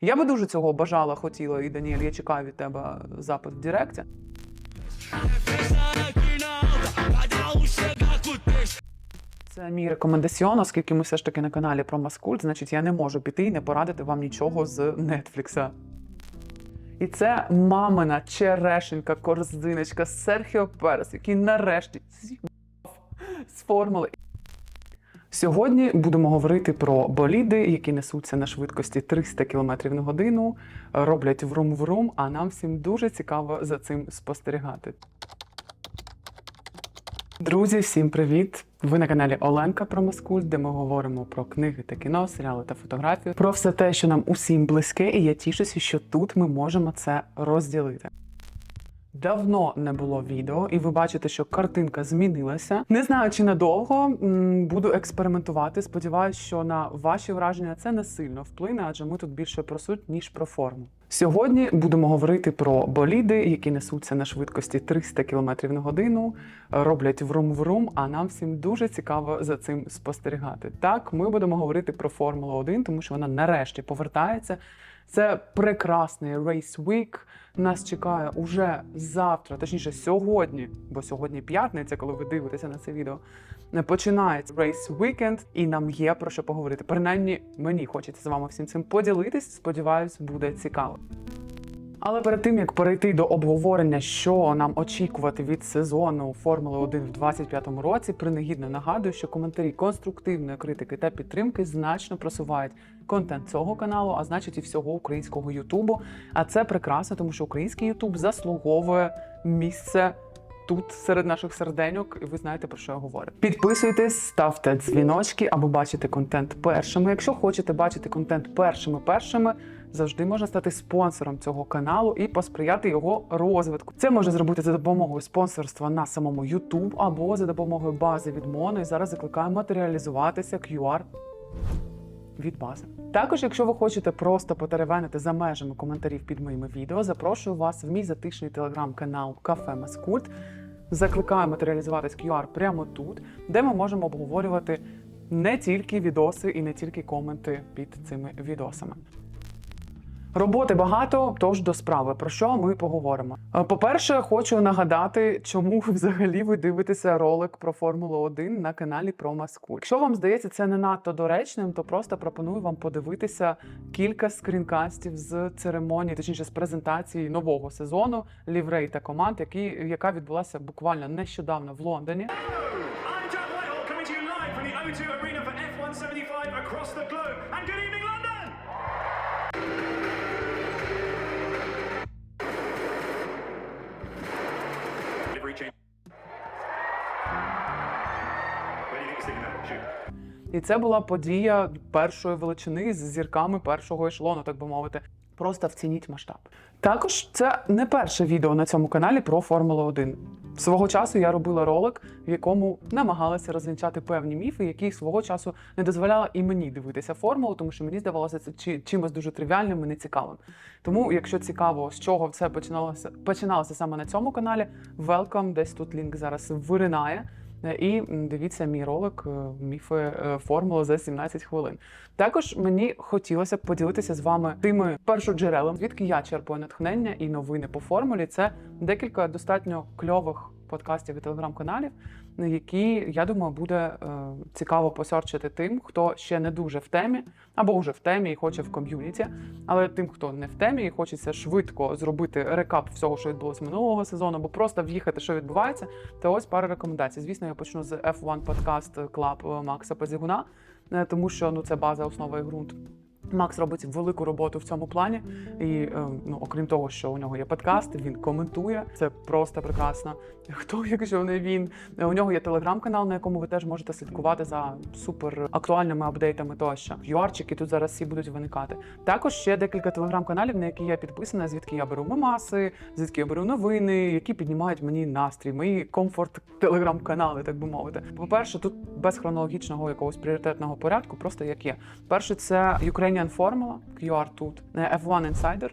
Я би дуже цього бажала, хотіла, і Даніель, я чекаю від тебе запит в Директі. Це мій рекомендаціон, оскільки ми все ж таки на каналі про Маскульт, значить я не можу піти і не порадити вам нічого з Нетфлікса. І це мамина черешенька, корзиночка Серхіо Перес, який нарешті з формули. Сьогодні будемо говорити про боліди, які несуться на швидкості 300 км на годину, роблять врум-врум, а нам всім дуже цікаво за цим спостерігати. Друзі, всім привіт! Ви на каналі Оленка про Маскульт, де ми говоримо про книги та кіно, серіали та фотографію, про все те, що нам усім близьке, і я тішуся, що тут ми можемо це розділити. Давно не було відео, і ви бачите, що картинка змінилася. Не знаю, чи надовго буду експериментувати. Сподіваюсь, що на ваші враження це не сильно вплине, адже ми тут більше про суть, ніж про форму. Сьогодні будемо говорити про боліди, які несуться на швидкості 300 км на годину, роблять врум-врум, а нам всім дуже цікаво за цим спостерігати. Так, ми будемо говорити про Формулу 1, тому що вона нарешті повертається. Це прекрасний Race Week. Нас чекає уже завтра, точніше сьогодні, бо сьогодні п'ятниця, коли ви дивитеся на це відео. Починається Race Weekend, і нам є про що поговорити. Принаймні, мені хочеться з вами всім цим поділитись. Сподіваюсь, буде цікаво. Але перед тим як перейти до обговорення, що нам очікувати від сезону Формули 1 в 2025 році, принагідно нагадую, що коментарі конструктивної критики та підтримки значно просувають контент цього каналу, а значить і всього українського Ютубу. А це прекрасно, тому що український Ютуб заслуговує місце. Тут серед наших серденьок, і ви знаєте про що я говорю. Підписуйтесь, ставте дзвіночки, аби бачити контент першими. Якщо хочете бачити контент першими першими, завжди можна стати спонсором цього каналу і посприяти його розвитку. Це можна зробити за допомогою спонсорства на самому YouTube або за допомогою бази від Моно. І зараз закликаю матеріалізуватися QR від бази. Також, якщо ви хочете просто потеревенити за межами коментарів під моїми відео, запрошую вас в мій затишний телеграм-канал Кафе Маскульт. Закликаю матеріалізуватись QR прямо тут, де ми можемо обговорювати не тільки відоси і не тільки коменти під цими відосами. Роботи багато, тож до справи. Про що ми поговоримо? Е, По-перше, хочу нагадати, чому взагалі ви дивитеся ролик про Формулу 1 на каналі про Маскуль. Якщо вам здається це не надто доречним, то просто пропоную вам подивитися кілька скрінкастів з церемонії, точніше з презентації нового сезону ліврей та команд, які, яка відбулася буквально нещодавно в Лондоні. I'm Jack Whitehall І це була подія першої величини з зірками першого ешелону, так би мовити. Просто вцініть масштаб. Також це не перше відео на цьому каналі про Формулу 1. Свого часу я робила ролик, в якому намагалася розвінчати певні міфи, які свого часу не дозволяла і мені дивитися формулу, тому що мені здавалося це чи- чимось дуже тривіальним і нецікавим. Тому, якщо цікаво, з чого все починалося, починалося саме на цьому каналі, welcome, десь тут лінк зараз виринає. Е, І дивіться мій ролик е, міфи формула за 17 хвилин. Також мені хотілося б поділитися з вами тими першоджерелами, звідки я черпаю натхнення і новини по формулі. Це декілька достатньо кльових подкастів і телеграм-каналів, на які я думаю буде е, цікаво посерчити тим, хто ще не дуже в темі, або вже в темі і хоче в ком'юніті. Але тим, хто не в темі і хочеться швидко зробити рекап всього, що відбулося минулого сезону, або просто в'їхати, що відбувається, то ось пара рекомендацій. Звісно, я почну з F1 подкаст Club Макса Пазігуна, е, тому що ну це база, основа і ґрунт. Макс робить велику роботу в цьому плані, і е, ну, окрім того, що у нього є подкаст, він коментує. Це просто прекрасно. Хто, якщо не він? У нього є телеграм-канал, на якому ви теж можете слідкувати за супер актуальними апдейтами тощо. Юарчики тут зараз всі будуть виникати. Також ще декілька телеграм-каналів, на які я підписана, звідки я беру мемаси, звідки я беру новини, які піднімають мені настрій, мої комфорт телеграм-канали, так би мовити. По-перше, тут без хронологічного якогось пріоритетного порядку, просто як є. Перше, це Ukrainian Formula, QR тут, е, F1 Insider,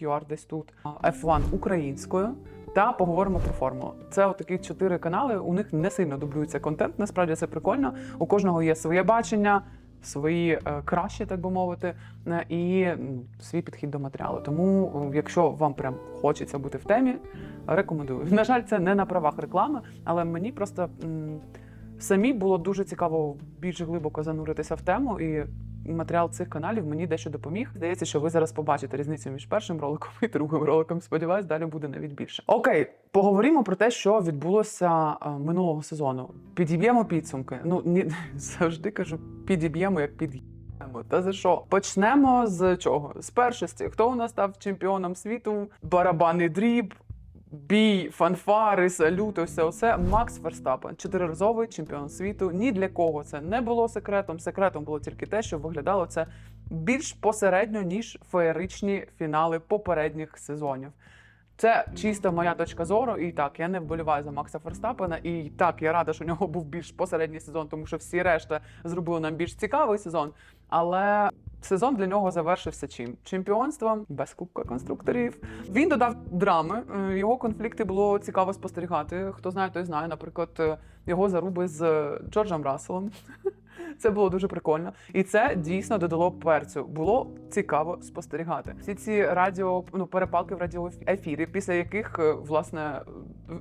QR десь тут, F1 українською. Та поговоримо про формулу. Це от такі чотири канали. У них не сильно дублюється контент. Насправді це прикольно. У кожного є своє бачення. свої е, кращі, так би мовити, е, і свій підхід до матеріалу. Тому, е, якщо вам прям хочеться бути в темі, рекомендую. На жаль, це не на правах реклами, але мені просто м, самі було дуже цікаво більш глибоко зануритися в тему і. Матеріал цих каналів мені дещо допоміг. Здається, що ви зараз побачите різницю між першим роликом і другим роликом. Сподіваюсь, далі буде навіть більше. Окей, поговоримо про те, що відбулося е, минулого сезону. Підіб'ємо підсумки. Ну ні, завжди кажу, підіб'ємо як під'їмо. Та за що? Почнемо з чого? З першості. Хто у нас став чемпіоном світу? Барабанний дріб. Бій, фанфари, салюти, все все. Макс Ферстапен, чотириразовий чемпіон світу. Ні для кого це не було секретом. Секретом було тільки те, що виглядало це більш посередньо, ніж феєричні фінали попередніх сезонів. Це чисто моя точка зору. І так, я не вболіваю за Макса Ферстапена. І так, я рада, що у нього був більш посередній сезон, тому що всі решта зробили нам більш цікавий сезон. Але сезон для нього завершився чим? Чемпіонством без кубка конструкторів. Він додав драми. е, Його конфлікти було цікаво спостерігати. Хто знає, той знає. Наприклад, е, його заруби з е, Джорджем Расселом. Це було дуже прикольно, і це дійсно додало перцю. Було цікаво спостерігати. Всі ці радіо ну перепалки в радіоефірі, після яких е, власне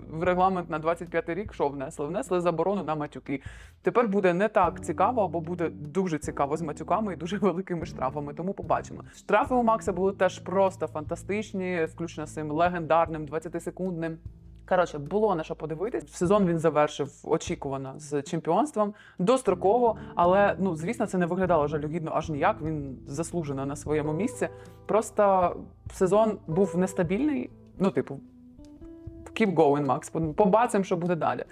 в регламент на 25 рік що внесли? Внесли заборону на матюки. Тепер буде не так цікаво, або буде дуже цікаво з матюками і дуже великими штрафами. Тому побачимо. Штрафи у Макса були теж просто фантастичні, включно з цим легендарним 20-секундним. Коротше, було на що подивитись. Сезон він завершив очікувано з чемпіонством достроково, але ну звісно, це не виглядало жалюгідно аж ніяк. Він заслужено на своєму місці. Просто сезон був нестабільний. Ну, типу, keep going, Макс. Побачимо, що буде далі.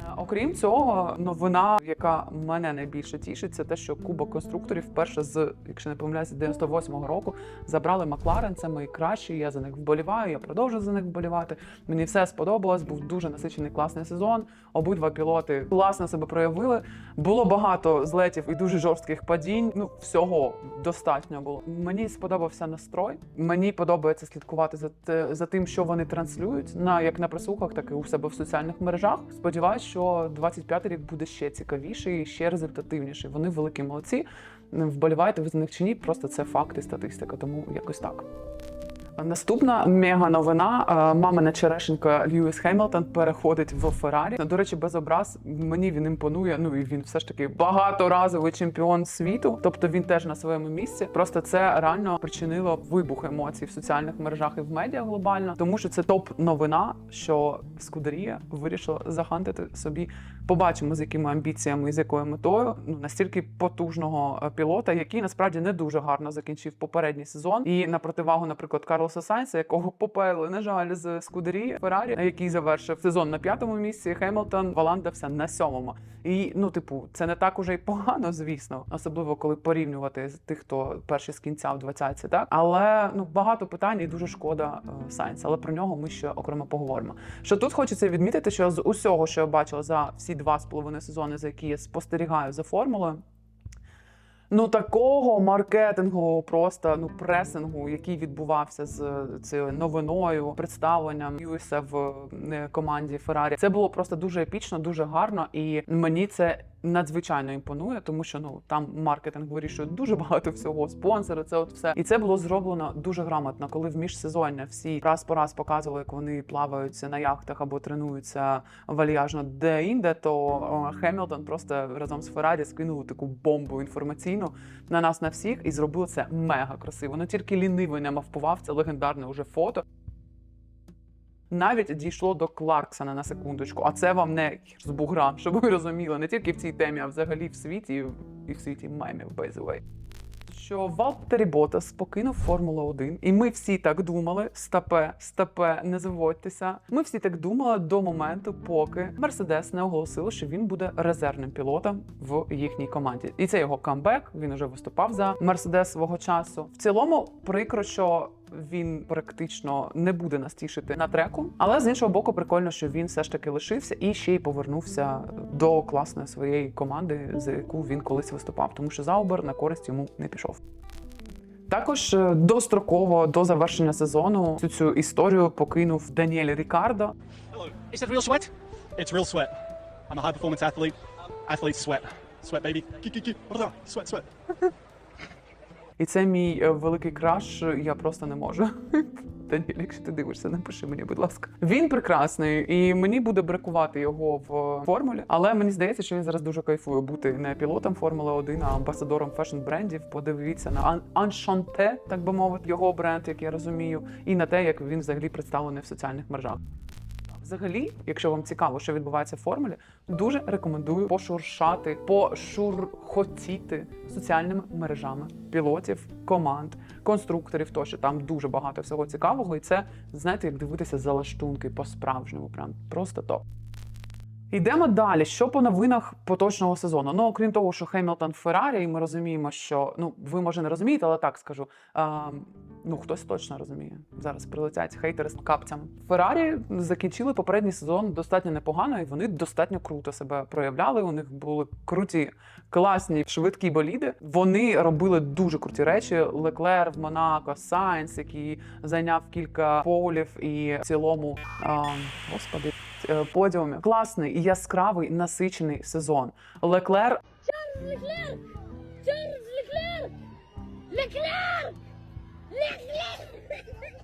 Е, Окрім цього, новина, яка мене найбільше тішить, це те, що Кубок конструкторів вперше з, якщо не помиляюся, 98-го року забрали Макларен. Це мої кращі. Я за них вболіваю. Я продовжую за них вболівати. Мені все сподобалось. Був дуже насичений класний сезон. Обидва пілоти класно себе проявили. Було багато злетів і дуже жорстких падінь. Ну всього достатньо було. Мені сподобався настрой. Мені подобається слідкувати за те, за тим, що вони транслюють на як на присухах, так і у себе в соціальних мережах. Сподіваюсь, що 25-й рік буде ще цікавіший, і ще результативніший. Вони великі молодці. Вболівайте ви за них чи ні, просто це факт і статистика. Тому якось так. Наступна мега новина. Е, Мамина черешенька Льюіс Хемілтон переходить в Феррарі. До речі, без образ мені він імпонує. Ну і він все ж таки багаторазовий чемпіон світу. Тобто він теж на своєму місці. Просто це реально причинило вибух емоцій в соціальних мережах і в медіа глобально, тому що це топ новина, що Скудерія вирішила захантити собі. Побачимо з якими амбіціями і з якою метою. Ну настільки потужного е, пілота, який насправді не дуже гарно закінчив попередній сезон. І на противагу, наприклад, Карлоса Сайнса, якого поперли, на жаль, з Скудері Феррарі, який завершив сезон на п'ятому місці. Хемілтон валандався на сьомому. І ну, типу, це не так уже й погано, звісно, особливо коли порівнювати з тих, хто перший з кінця в двадцятці, так але ну багато питань і дуже шкода е, Сайнса. Але про нього ми ще окремо поговоримо. Що тут хочеться відмітити, що з усього, що я бачила за всі два з половиною сезони, за які я спостерігаю за формулою. Ну, такого маркетингового просто ну пресингу, який відбувався з цією новиною, представленням Юіса в е, команді Феррарі, це було просто дуже епічно, дуже гарно, і мені це надзвичайно імпонує, тому що ну там маркетинг вирішує дуже багато всього. Спонсори, це от все, і це було зроблено дуже грамотно, коли в міжсезоння всі раз по раз показували, як вони плаваються на яхтах або тренуються вальяжно де-інде, то Хемілтон просто разом з Феррарі скинули таку бомбу інформаційну на нас на всіх і зробили це мега красиво. Ну тільки лінивий не мавпував це легендарне уже фото. Навіть дійшло до Кларксона на секундочку, а це вам не з бугра, щоб ви розуміли, не тільки в цій темі, а взагалі в світі і в світі мемів, by the way. Що Валтері Ботас покинув Формулу 1, і ми всі так думали: стапе, стапе, не заводьтеся. Ми всі так думали до моменту, поки Мерседес не оголосило, що він буде резервним пілотом в їхній команді. І це його камбек. Він уже виступав за Мерседес свого часу. В цілому прикро, що він практично не буде нас тішити на треку. Але з іншого боку, прикольно, що він все ж таки лишився і ще й повернувся до класної своєї команди, за яку він колись виступав, тому що Заубер на користь йому не пішов. Також е, достроково до завершення сезону цю цю історію покинув Даніель Рікардо. Is it sweat? It's real sweat. I'm. Sweat, sweat. І це мій е, великий краш. Я просто не можу. Даніель, якщо ти дивишся, напиши мені, будь ласка. Він прекрасний, і мені буде бракувати його в формулі. Але мені здається, що він зараз дуже кайфує бути не пілотом Формули 1, а амбасадором фешн брендів. Подивіться на Аншанте, так би мовити, його бренд, як я розумію, і на те, як він взагалі представлений в соціальних мережах. Взагалі, якщо вам цікаво, що відбувається в формулі, дуже рекомендую пошуршати, пошурхотіти соціальними мережами пілотів, команд, конструкторів. Тощо там дуже багато всього цікавого, і це знаєте, як дивитися залаштунки по-справжньому. Прям просто топ. Йдемо далі. Що по новинах поточного сезону? Ну, окрім того, що Хемілтон Феррарі, і ми розуміємо, що ну ви може не розумієте, але так скажу. А, ну хтось точно розуміє. Зараз прилетять хейтери з капцями. Феррарі закінчили попередній сезон достатньо непогано, і вони достатньо круто себе проявляли. У них були круті, класні, швидкі боліди. Вони робили дуже круті речі. Леклер в Монако, Сайнс, який зайняв кілька полів і в цілому, а, господи е, подіумів. Класний і яскравий насичений сезон. Леклер Чарльз Леклер! Чарльз Леклер! Леклер! Leclerc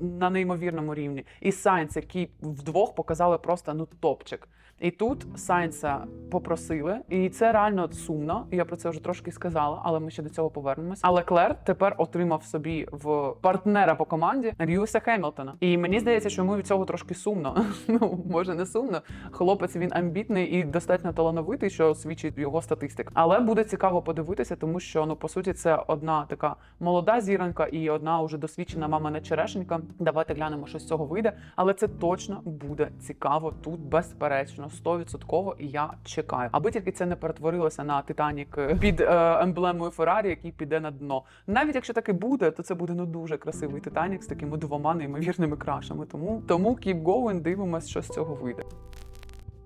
на неймовірному рівні. І Сайнс, які вдвох показали просто ну топчик. І тут Сайнса попросили, і це реально сумно. Я про це вже трошки сказала, але ми ще до цього повернемось. Але Клер тепер отримав собі в партнера по команді Льюіса Хемілтона. І мені здається, що йому від цього трошки сумно. Ну може не сумно. Хлопець він амбітний і достатньо талановитий, що свідчить його статистика. Але буде цікаво подивитися, тому що ну по суті це одна така молода зіронька і одна уже досвідчена мамина черешенька. Давайте глянемо, що з цього вийде. Але це точно буде цікаво тут, безперечно, 100% і я чекаю. Аби тільки це не перетворилося на Титанік під е, емблемою Феррарі, який піде на дно. Навіть якщо таки буде, то це буде ну дуже красивий Титанік з такими двома неймовірними крашами. Тому тому keep going, дивимось, що з цього вийде.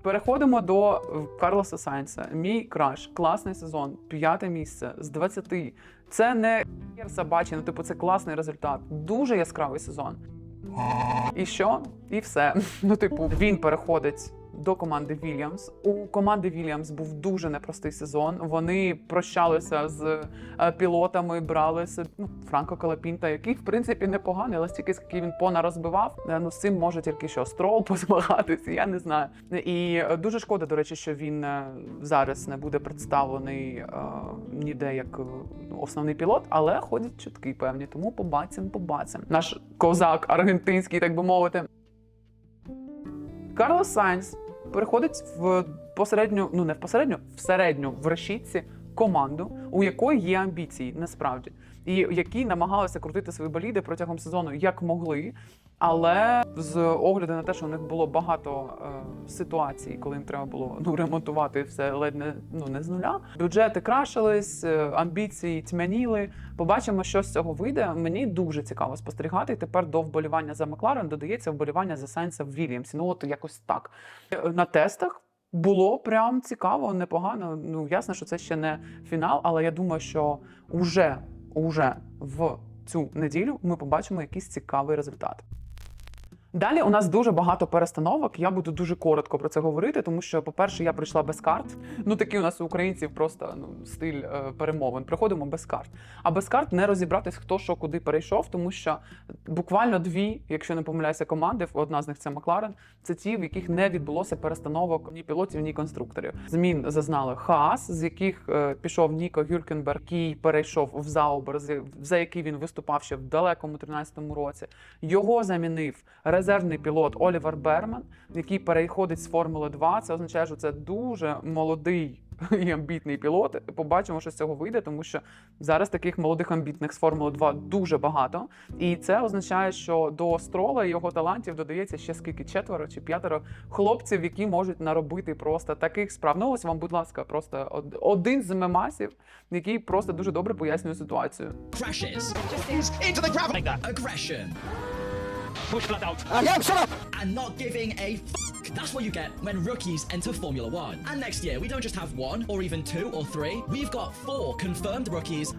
Переходимо до е, Карлоса Сайнса. Мій краш, класний сезон, п'яте місце з 20. Це не собачий, ну типу це класний результат. Дуже яскравий сезон. І що? І все. Ну, типу, він переходить. До команди Вільямс у команди Вільямс був дуже непростий сезон. Вони прощалися з е, пілотами, брали собі ну, Франко Калапінта, який в принципі непоганий, але стільки скільки він понарозбивав. е, Ну з цим може тільки що строл позмагатися. Я не знаю. І е, дуже шкода, до речі, що він зараз не буде представлений е, ніде як основний пілот, але ходять чутки певні. Тому побачимо, побачимо. Наш козак аргентинський, так би мовити. Карлос Сайнс переходить в посередню, ну не в посередню, в середню в решітці команду, у якої є амбіції, насправді, і які намагалися крутити свої боліди протягом сезону як могли. Але з огляду на те, що у них було багато е, ситуацій, коли їм треба було ну ремонтувати все ледь не ну не з нуля. Бюджети крашились, е, амбіції тьмяніли. Побачимо, що з цього вийде. Мені дуже цікаво спостерігати. Тепер до вболівання за Макларен додається вболівання за Сайнса в Вільямсі. Ну от якось так Е, на тестах. Було прям цікаво, непогано. Ну ясно, що це ще не фінал, але я думаю, що уже, уже в цю неділю ми побачимо якийсь цікавий результат. Далі у нас дуже багато перестановок. Я буду дуже коротко про це говорити, тому що, по-перше, я прийшла без карт. Ну такі у нас українців просто ну стиль е, перемовин. Приходимо без карт. А без карт не розібратись, хто що куди перейшов, тому що буквально дві, якщо не помиляюся, команди. Одна з них це Макларен. Це ті, в яких не відбулося перестановок ні пілотів, ні конструкторів. Змін зазнали Хаас, з яких е, пішов Ніко Гюркенберг, який перейшов в Заубер, за який він виступав ще в далекому 13-му році. Його замінив резервний пілот Олівер Берман, який переходить з Формули 2. Це означає, що це дуже молодий і амбітний пілот. Побачимо, що з цього вийде, тому що зараз таких молодих амбітних з Формули 2 дуже багато. І це означає, що до строла і його талантів додається ще скільки четверо чи п'ятеро хлопців, які можуть наробити просто таких справ. Ну ось вам, будь ласка, просто один з мемасів, який просто дуже добре пояснює ситуацію. crashes. into the gravel. Like that. Aggression. Push flat out. And not giving a fuck. That's what you get when rookies enter Formula One. And next year, we don't just have one or even two or three. We've got four confirmed rookies.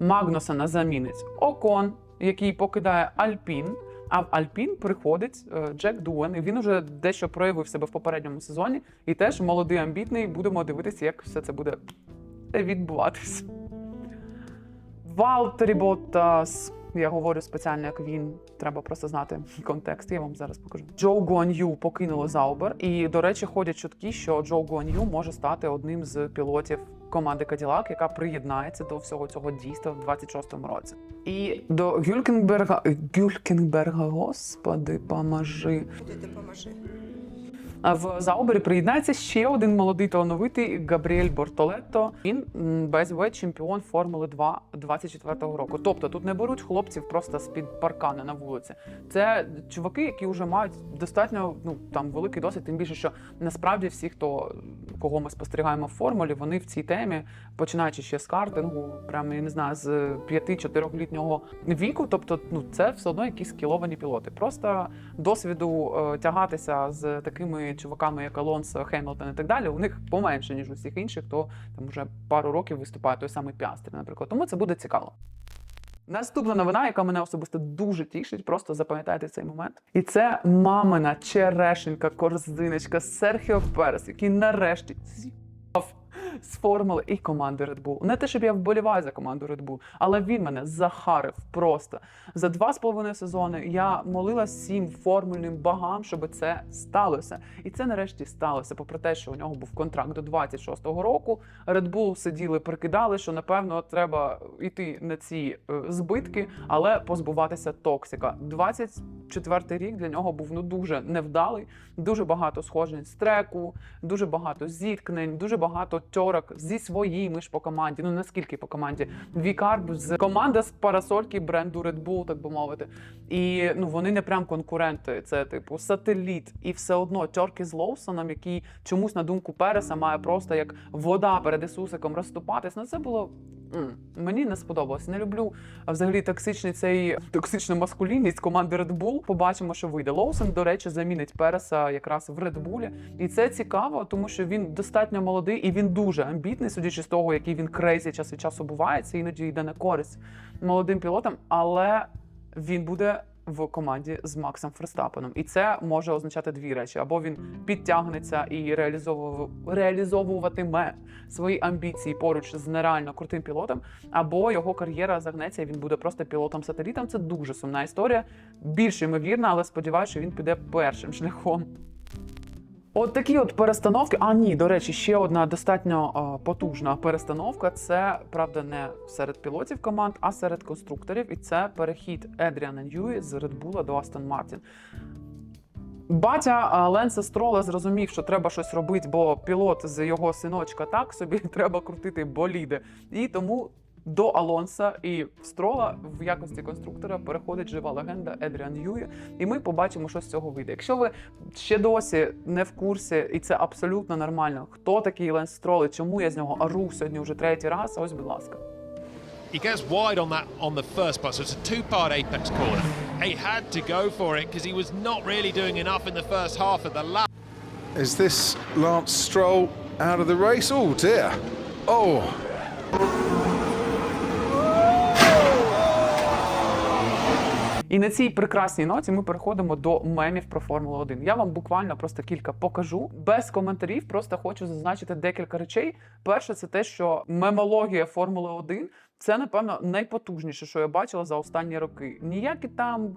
Магнусена замінить Окон, який покидає Альпін. А в Альпін приходить е, Джек Дуен, і він уже дещо проявив себе в попередньому сезоні. І теж молодий амбітний. Будемо дивитися, як все це буде відбуватись. Валтері Боттас. Я говорю спеціально, як він. Треба просто знати контекст. Я вам зараз покажу. Джоу Гуан Ю покинули Заубер. І, до речі, ходять чутки, що Джоу Гуан Ю може стати одним з пілотів команди Каділак, яка приєднається до всього цього дійства в 26-му році. І до Гюлькенберга Гюлькенберга, господи, поможи. Ти поможи. В Заубері приєднається ще один молодий талановитий Габріель Бортолетто. Він БСВ чемпіон Формули 2 24-го року. Тобто тут не беруть хлопців просто з під паркана на вулиці. Це чуваки, які вже мають достатньо ну там великий досвід. Тим більше, що насправді всі, хто кого ми спостерігаємо в формулі, вони в цій темі, починаючи ще з картингу, прямо я не знаю, з 5-4-літнього віку. Тобто, ну це все одно якісь скіловані пілоти. Просто досвіду е, тягатися з такими чуваками, як Алонсо, Хемілтон і так далі, у них поменше, ніж у всіх інших, хто там вже пару років виступає той самий Піастрі, наприклад. Тому це буде цікаво. Наступна новина, яка мене особисто дуже тішить, просто запам'ятайте цей момент. І це мамина черешенька, корзиночка Серхіо Перес, який нарешті з формули і команди Red Bull. Не те, щоб я вболіваю за команду Red Bull, але він мене захарив просто. За два з половиною сезони я молила всім формульним богам, щоб це сталося. І це нарешті сталося. Попри те, що у нього був контракт до 26-го року. Red Bull сиділи, прикидали, що напевно треба йти на ці е, збитки, але позбуватися токсика. 24-й рік для нього був ну дуже невдалий, дуже багато схожень з треку, дуже багато зіткнень, дуже багато тьорок зі своїми ж по команді. Ну наскільки по команді Вікарб з команда з парасольки бренду Red Bull, так би мовити. І ну вони не прям конкуренти. Це типу сателіт, і все одно чорки з Лоусоном, який чомусь на думку Переса має просто як вода перед Ісусиком розступатись. Ну це було. Мені не сподобалось. Не люблю взагалі токсичний цей токсичну маскулінність команди Red Bull. Побачимо, що вийде. Лоусон, до речі, замінить Переса якраз в Red Bull. І це цікаво, тому що він достатньо молодий і він дуже амбітний, судячи з того, який він крейзі час від часу буває. Це іноді йде на користь молодим пілотам, але він буде. В команді з Максом Ферстапеном, і це може означати дві речі: або він підтягнеться і реалізовував, реалізовуватиме свої амбіції поруч з нереально крутим пілотом, або його кар'єра загнеться, і він буде просто пілотом-сателітом. Це дуже сумна історія. Більш ймовірна, але сподіваюся, що він піде першим шляхом. От такі от перестановки. А ні, до речі, ще одна достатньо потужна перестановка. Це правда не серед пілотів команд, а серед конструкторів. І це перехід Едріана Ньюї з Red Bull до Астон Мартін. Батя Ленса Строла зрозумів, що треба щось робити, бо пілот з його синочка так собі треба крутити боліди. І тому до Алонса і Строла в якості конструктора переходить жива легенда Едріан Юї, і ми побачимо, що з цього вийде. Якщо ви ще досі не в курсі, і це абсолютно нормально, хто такий Ленс Строл і чому я з нього ару сьогодні вже третій раз, ось, будь ласка. He goes wide on that on the first part, so it's a two-part apex corner. He had to go for it because he was not really doing enough in the first half of the lap. Is this Lance Stroll out of the race? Oh dear. Oh. І на цій прекрасній ноті ми переходимо до мемів про Формулу 1. Я вам буквально просто кілька покажу без коментарів. Просто хочу зазначити декілька речей. Перше, це те, що мемологія Формули 1 це, напевно, найпотужніше, що я бачила за останні роки. Ніякі там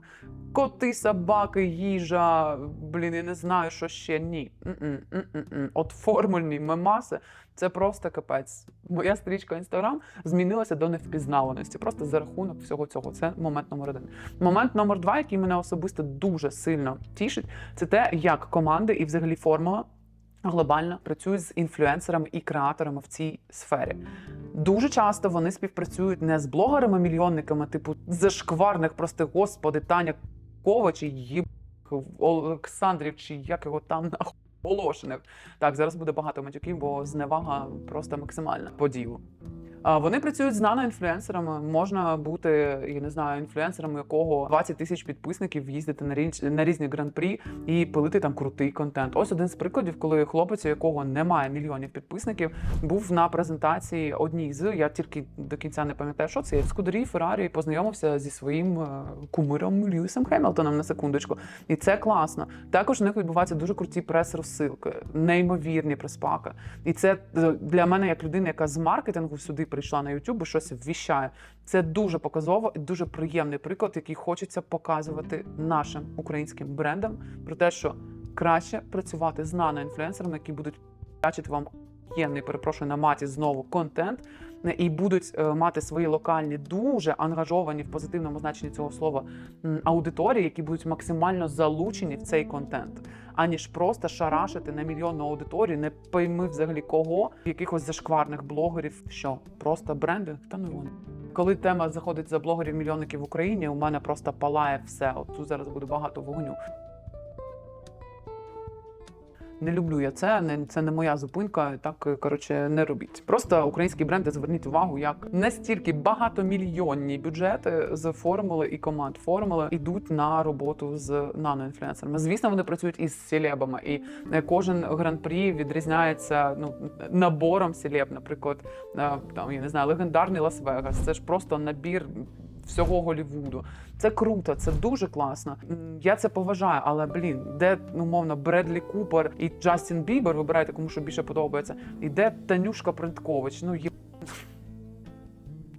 коти, собаки, їжа, блін, я не знаю, що ще ні. М-м, м-м-м. От формульні мемаси це просто капець. Моя стрічка Інстаграм змінилася до невпізнаваності, просто за рахунок всього цього. Це момент номер один. Момент номер два, який мене особисто дуже сильно тішить, це те, як команди і взагалі формула глобально працюють з інфлюенсерами і креаторами в цій сфері. Дуже часто вони співпрацюють не з блогерами-мільйонниками, типу зашкварних, просто господи, Таня Ковач і їб Олександрів, чи як його там нахуй. Волошинів. Так, зараз буде багато матюків, бо зневага просто максимальна по ділу. Вони працюють з наноінфлюенсерами. Можна бути, я не знаю, інфлюенсером, якого 20 тисяч підписників, їздити на річ на різні гран-прі і пилити там крутий контент. Ось один з прикладів, коли хлопець, у якого немає мільйонів підписників, був на презентації одній з я тільки до кінця не пам'ятаю, що це Скудері Феррарі познайомився зі своїм е, кумиром Льюісом Хемілтоном на секундочку. І це класно. Також у них відбуваються дуже круті прес-розсилки, неймовірні прес-паки. І це е, для мене, як людина, яка з маркетингу сюди прийшла на YouTube, і щось ввіщає. Це дуже показово і дуже приємний приклад, який хочеться показувати нашим українським брендам про те, що краще працювати з наноінфлюенсерами, які будуть бачити вам ємний, перепрошую на маті знову контент. І будуть е, мати свої локальні, дуже ангажовані в позитивному значенні цього слова аудиторії, які будуть максимально залучені в цей контент, аніж просто шарашити на мільйонну аудиторію, не пойми взагалі кого, якихось зашкварних блогерів, що просто брендинг та ну вони. Коли тема заходить за блогерів мільйонників в Україні, у мене просто палає все. От тут зараз буде багато вогню. Не люблю я це, не це не моя зупинка. Так е, коротше не робіть. Просто українські бренди зверніть увагу, як настільки багатомільйонні бюджети з формули і команд формули йдуть на роботу з наноінфлюенсерами. Звісно, вони працюють із селебами, і е, кожен гран-прі відрізняється ну набором селеб. Наприклад, е, там я не знаю, легендарний Лас-Вегас. Це ж просто набір всього Голівуду. Це круто, це дуже класно. Я це поважаю, але блін, де умовно Бредлі Купер і Джастін Бібер, вибирайте, кому що більше подобається. І де Танюшка Принткович. Ну є.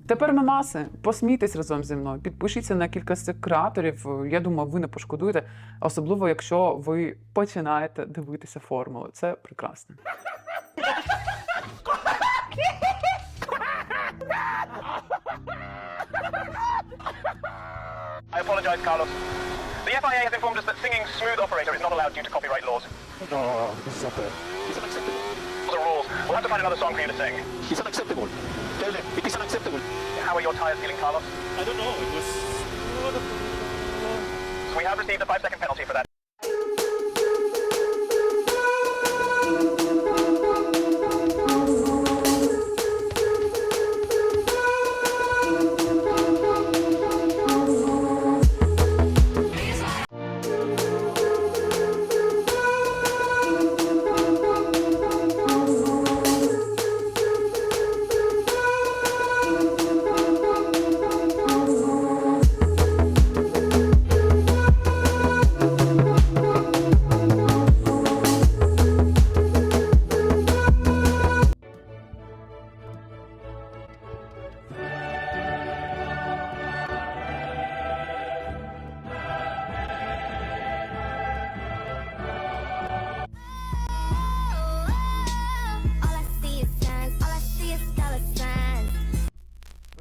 Тепер мемаси, посмійтесь разом зі мною, підпишіться на кілька з цих креаторів. Я думаю, ви не пошкодуєте, особливо якщо ви починаєте дивитися формули. Це прекрасно. I apologise, Carlos. The FIA has informed us that singing Smooth Operator is not allowed due to copyright laws. No, this is unfair. It's unacceptable. The rules. We'll have to find another song for you to sing. It's unacceptable. Tell them it is unacceptable. How are your tyres feeling, Carlos? I don't know. It was. We have received a five-second penalty for that.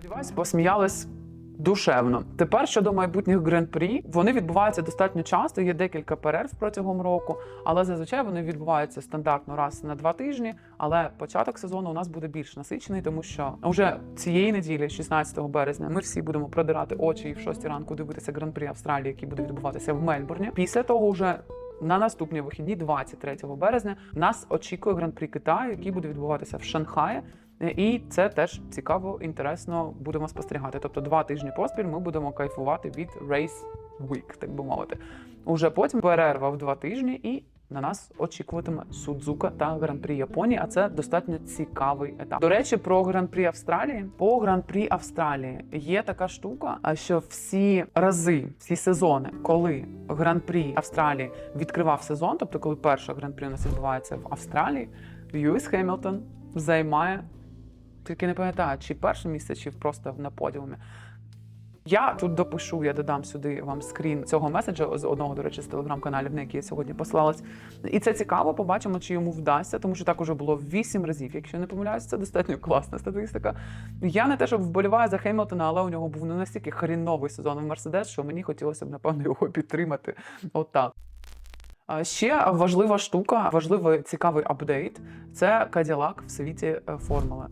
Сподіваюсь, посміялись душевно. Тепер щодо майбутніх гран-прі, вони відбуваються достатньо часто. Є декілька перерв протягом року, але зазвичай вони відбуваються стандартно раз на два тижні. Але початок сезону у нас буде більш насичений, тому що вже цієї неділі, 16 березня, ми всі будемо продирати очі і в 6 ранку дивитися гран-прі Австралії, який буде відбуватися в Мельбурні. Після того вже. На наступні вихідні, 23 березня, нас очікує гран-прі Китаю, який буде відбуватися в Шанхаї. І це теж цікаво, інтересно будемо спостерігати. Тобто два тижні поспіль ми будемо кайфувати від Race Week, так би мовити. Уже потім перерва в два тижні, і на нас очікуватиме Судзука та Гран-прі Японії. А це достатньо цікавий етап. До речі, про Гран-прі Австралії. По Гран-прі Австралії є така штука, що всі рази, всі сезони, коли Гран-прі Австралії відкривав сезон, тобто коли перша гран-прі у нас відбувається в Австралії, Льюіс Хемілтон займає тільки не пам'ятаю, чи перше місце, чи просто на подіумі. Я тут допишу, я додам сюди вам скрін цього меседжа з одного, до речі, з телеграм-каналів, на який я сьогодні посилалась. І це цікаво, побачимо, чи йому вдасться, тому що так уже було вісім разів. Якщо не помиляюсь, це достатньо класна статистика. Я не те, щоб вболіваю за Хеймлтона, але у нього був не настільки хріновий сезон в Мерседес, що мені хотілося б, напевно, його підтримати. Отак. А Ще важлива штука, важливий цікавий апдейт це Cadillac в світі е, формули.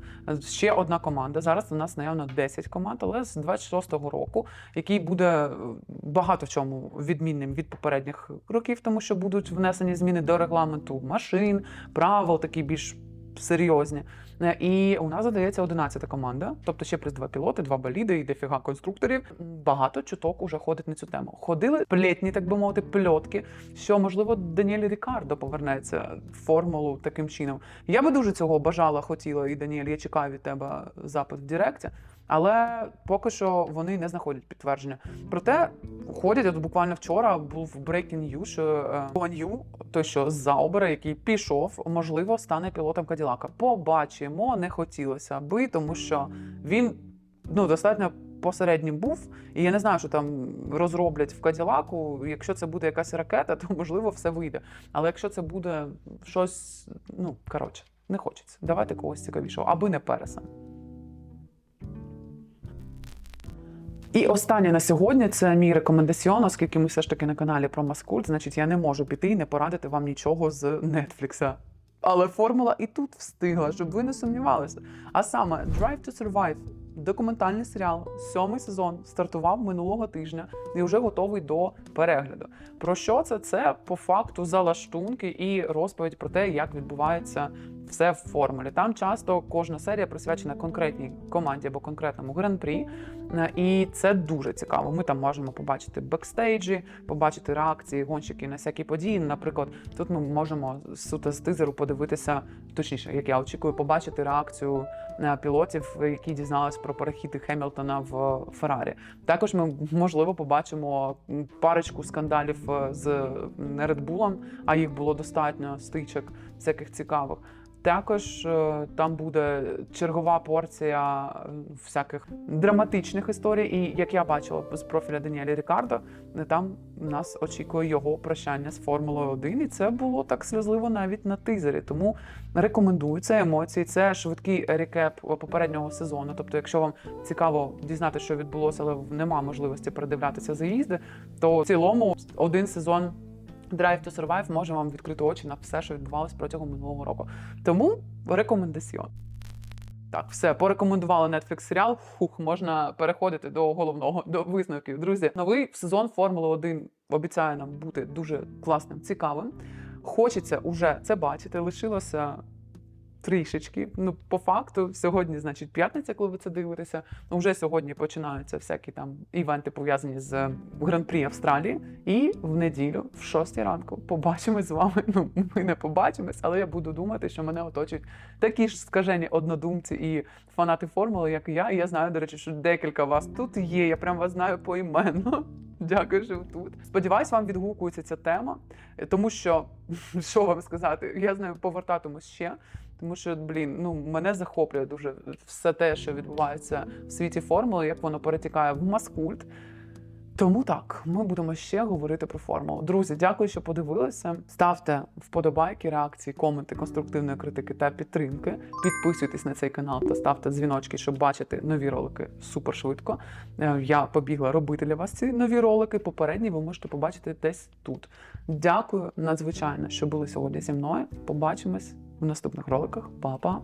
Ще одна команда. Зараз у нас наявно 10 команд, але з 26-го року, який буде е, багато в чому відмінним від попередніх років, тому що будуть внесені зміни до регламенту машин, правил, такі більш серйозні. Е, І у нас задається 11 команда, тобто ще плюс два пілоти, два боліди і дофіга конструкторів. Багато чуток уже ходить на цю тему. Ходили плетні, так би мовити, пльотки, що можливо Даніель Рікардо повернеться в формулу таким чином. Я би дуже цього бажала, хотіла, і Даніель, я чекаю від тебе запит в Директі. Але поки що вони не знаходять підтвердження. Проте ходять, от буквально вчора був breaking news, що е, той, що з Заубера, який пішов, можливо, стане пілотом Каділака. Побачимо, не хотілося би, тому що він ну достатньо посереднім був, і я не знаю, що там розроблять в Каділаку. Якщо це буде якась ракета, то можливо все вийде. Але якщо це буде щось, ну коротше, не хочеться. Давайте когось цікавішого, аби не пересан. І останнє на сьогодні це мій рекомендаціон, оскільки ми все ж таки на каналі про Маскульт, значить я не можу піти і не порадити вам нічого з Нетфлікса. Але формула і тут встигла, щоб ви не сумнівалися. А саме Drive to Survive документальний серіал, сьомий сезон, стартував минулого тижня і вже готовий до перегляду. Про що це? Це по факту залаштунки і розповідь про те, як відбувається все в формулі. Там часто кожна серія присвячена конкретній команді або конкретному гран-прі. Е, І це дуже цікаво. Ми там можемо побачити бекстейджі, побачити реакції гонщиків на всякі події. Наприклад, тут ми можемо суто з тизеру подивитися, точніше, як я очікую, побачити реакцію е, пілотів, які дізнались про перехід Хемілтона в Феррарі. Також ми можливо побачимо парочку скандалів е, з Bull, а їх було достатньо стичок всяких цікавих. Також е, там буде чергова порція е, всяких драматичних історій. І як я бачила з профіля Даніеля Рікардо, е, там нас очікує його прощання з Формулою 1. І це було так сльозливо навіть на тизері. Тому рекомендую це емоції. Це швидкий рекеп попереднього сезону. Тобто, якщо вам цікаво дізнатися, що відбулося, але нема можливості передивлятися заїзди, то в цілому один сезон. Drive to Survive може вам відкрити очі на все, що відбувалось протягом минулого року. Тому рекомендаціон. Так, все, порекомендували Netflix серіал. Хух, можна переходити до головного, до висновків. Друзі, новий сезон Формули 1 обіцяє нам бути дуже класним, цікавим. Хочеться уже це бачити. Лишилося трішечки. Ну, по факту, сьогодні, значить, п'ятниця, коли ви це дивитеся. Ну, вже сьогодні починаються всякі там івенти пов'язані з гран-прі Австралії. І в неділю, в 6 ранку, побачимось з вами. Ну, ми не побачимось, але я буду думати, що мене оточують такі ж скажені однодумці і фанати формули, як я. І я знаю, до речі, що декілька вас тут є. Я прям вас знаю поіменно. Дякую, що ви тут. Сподіваюсь, вам відгукується ця тема, тому що що вам сказати, я знаю, повертатимусь ще. Тому що, блін, ну мене захоплює дуже все те, що відбувається в світі формули, як воно перетікає в маскульт. Тому так, ми будемо ще говорити про формулу. Друзі, дякую, що подивилися. Ставте вподобайки, реакції, коменти, конструктивної критики та підтримки. Підписуйтесь на цей канал та ставте дзвіночки, щоб бачити нові ролики супер швидко. Е, Я побігла робити для вас ці нові ролики. Попередні ви можете побачити десь тут. Дякую надзвичайно, що були сьогодні зі мною. Побачимось в наступних роликах. Па-па!